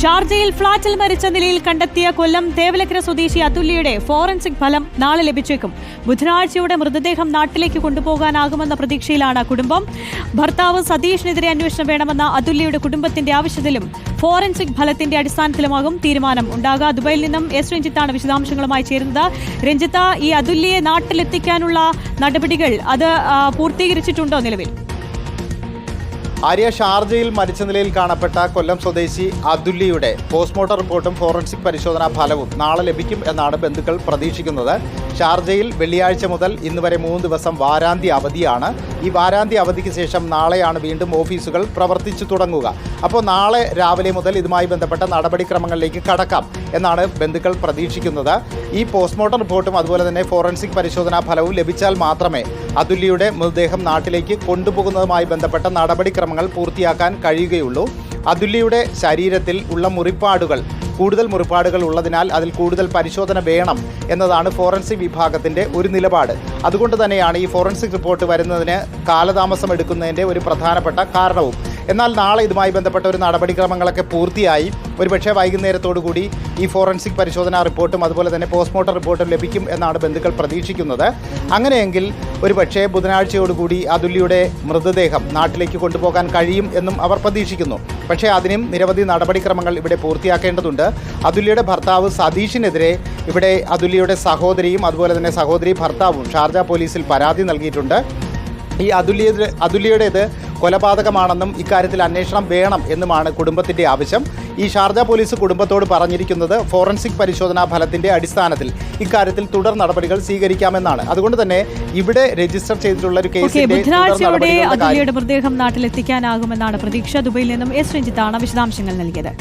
ഷാർജയിൽ ഫ്ളാറ്റിൽ മരിച്ച നിലയിൽ കണ്ടെത്തിയ കൊല്ലം തേവലക്കര സ്വദേശി അതുല്യയുടെ ഫോറൻസിക് ഫലം നാളെ ലഭിച്ചേക്കും. ബുധനാഴ്ചയോടെ മൃതദേഹം നാട്ടിലേക്ക് കൊണ്ടുപോകാനാകുമെന്ന പ്രതീക്ഷയിലാണ് കുടുംബം. ഭർത്താവ് സതീഷിനെതിരെ അന്വേഷണം വേണമെന്ന അതുല്യയുടെ കുടുംബത്തിന്റെ ആവശ്യത്തിലും ഫോറൻസിക് ഫലത്തിന്റെ അടിസ്ഥാനത്തിലുമാകും തീരുമാനം ഉണ്ടാകുക. ദുബൈയിൽ നിന്നും എസ് രഞ്ജിത്താണ് വിശദാംശങ്ങളുമായി ചേരുന്നത്. രഞ്ജിത്ത ഈ അതുല്യയെ നാട്ടിലെത്തിക്കാനുള്ള നടപടികൾ അത് പൂർത്തീകരിച്ചിട്ടുണ്ടോ നിലവിൽ? ആര്യ ഷാർജയിൽ മരിച്ച നിലയിൽ കാണപ്പെട്ട കൊല്ലം സ്വദേശി അതുല്യയുടെ പോസ്റ്റ്മോർട്ടം റിപ്പോർട്ടും ഫോറൻസിക് പരിശോധനാ ഫലവും നാളെ ലഭിക്കും എന്നാണ് ബന്ധുക്കൾ പ്രതീക്ഷിക്കുന്നത്. ഷാർജയിൽ വെള്ളിയാഴ്ച മുതൽ ഇന്ന് വരെ മൂന്ന് ദിവസം വാരാന്ത്യ അവധിയാണ്. ഈ വാരാന്ത്യ അവധിക്ക് ശേഷം നാളെയാണ് വീണ്ടും ഓഫീസുകൾ പ്രവർത്തിച്ചു തുടങ്ങുക. അപ്പോൾ നാളെ രാവിലെ മുതൽ ഇതുമായി ബന്ധപ്പെട്ട നടപടിക്രമങ്ങളിലേക്ക് കടക്കാം എന്നാണ് ബന്ധുക്കൾ പ്രതീക്ഷിക്കുന്നത്. ഈ പോസ്റ്റ്മോർട്ടം റിപ്പോർട്ടും അതുപോലെ തന്നെ ഫോറൻസിക് പരിശോധനാ ഫലവും ലഭിച്ചാൽ മാത്രമേ അതുല്യയുടെ മൃതദേഹം നാട്ടിലേക്ക് കൊണ്ടുപോകുന്നതുമായി ബന്ധപ്പെട്ട നടപടിക്രമങ്ങൾ പൂർത്തിയാക്കാൻ കഴിയുകയുള്ളൂ. അതുല്യയുടെ ശരീരത്തിൽ ഉള്ള മുറിപ്പാടുകൾ കൂടുതൽ മുറിപ്പാടുകൾ ഉള്ളതിനാൽ അതിൽ കൂടുതൽ പരിശോധന വേണം എന്നതാണ് ഫോറൻസിക് വിഭാഗത്തിന്റെ ഒരു നിലപാട്. അതുകൊണ്ട് തന്നെയാണ് ഈ ഫോറൻസിക് റിപ്പോർട്ട് വരുന്നതിന് കാലതാമസം എടുക്കുന്നതിന്റെ ഒരു പ്രധാനപ്പെട്ട കാരണവും. എന്നാൽ നാളെ ഇതുമായി ബന്ധപ്പെട്ട ഒരു നടപടിക്രമങ്ങളൊക്കെ പൂർത്തിയായി. ഒരുപക്ഷെ വൈകുന്നേരത്തോടുകൂടി ഈ ഫോറൻസിക് പരിശോധനാ റിപ്പോർട്ടും അതുപോലെ തന്നെ പോസ്റ്റ്മോർട്ടം റിപ്പോർട്ടും ലഭിക്കും എന്നാണ് ബന്ധുക്കൾ പ്രതീക്ഷിക്കുന്നത്. അങ്ങനെയെങ്കിൽ ഒരുപക്ഷെ ബുധനാഴ്ചയോടുകൂടി അതുല്യയുടെ മൃതദേഹം നാട്ടിലേക്ക് കൊണ്ടുപോകാൻ കഴിയും എന്നും അവർ പ്രതീക്ഷിക്കുന്നു. പക്ഷേ അതിനും നിരവധി നടപടിക്രമങ്ങൾ ഇവിടെ പൂർത്തിയാക്കേണ്ടതുണ്ട്. അതുല്യയുടെ ഭർത്താവ് സതീഷിനെതിരെ ഇവിടെ അതുല്യയുടെ സഹോദരിയും അതുപോലെ തന്നെ സഹോദരി ഭർത്താവും ഷാർജ പോലീസിൽ പരാതി നൽകിയിട്ടുണ്ട്. ഈ അതുല്യ അതുല്യയുടേത് കൊലപാതകമാണെന്നും ഇക്കാര്യത്തിൽ അന്വേഷണം വേണം എന്നുമാണ് കുടുംബത്തിന്റെ ആവശ്യം. ഈ ഷാർജ പോലീസ് കുടുംബത്തോട് പറഞ്ഞിരിക്കുന്നത് ഫോറൻസിക് പരിശോധനാ ഫലത്തിന്റെ അടിസ്ഥാനത്തിൽ ഇക്കാര്യത്തിൽ തുടർ നടപടികൾ സ്വീകരിക്കാമെന്നാണ്. അതുകൊണ്ട് തന്നെ ഇവിടെ രജിസ്റ്റർ ചെയ്തിട്ടുള്ള ഒരു ബുധനാഴ്ചയോടെ അതുല്യയുടെ മൃതദേഹം നാട്ടിലെത്തിക്കാനാകുമെന്നാണ് പ്രതീക്ഷ. ദുബൈയിൽ നിന്നും എസ്. രഞ്ജിത്താണ് വിശദാംശങ്ങൾ നൽകിയത്.